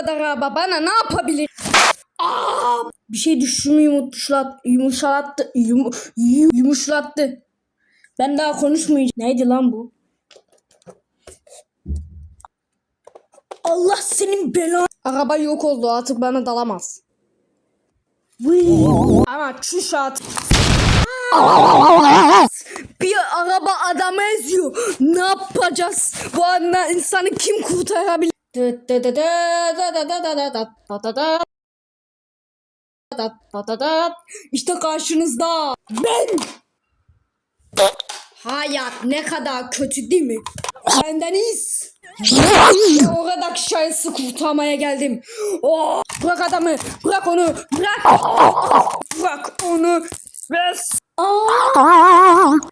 kadar araba bana ne yapabilir? Aa, bir şey düşümü yumuşlat, yumuşattı, yum, yum- yumuşlattı. Ben daha konuşmayacağım. Neydi lan bu? Allah senin belanı. Araba yok oldu artık bana dalamaz. Ama çüş at. Bir araba adamı eziyor. Ne yapacağız? Bu anda insanı kim kurtarabilir? İşte karşınızda ben. Hayat ne kadar kötü değil mi? Benden iz. o kadar şansı kurtarmaya geldim. Oh, bırak adamı, bırak onu, bırak. Bırak onu. Yes. Aa.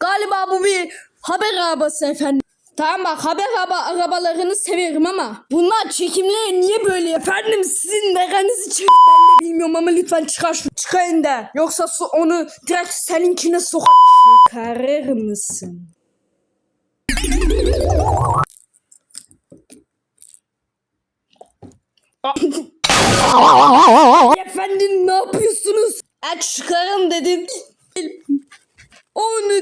Galiba bu bir haber arabası efendim. Tamam bak haber araba arabalarını severim ama bunlar çekimleri niye böyle efendim sizin nelerinizi çek ben de bilmiyorum ama lütfen çıkar şu çıkayın da yoksa su onu direkt seninkine sok çıkarır mısın? efendim ne yapıyorsunuz? E çıkarın dedim. Onu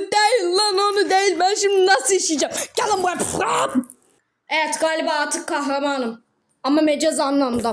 değil. Ben şimdi nasıl işleyeceğim? Gel lan buraya. Evet galiba artık kahramanım. Ama mecaz anlamda.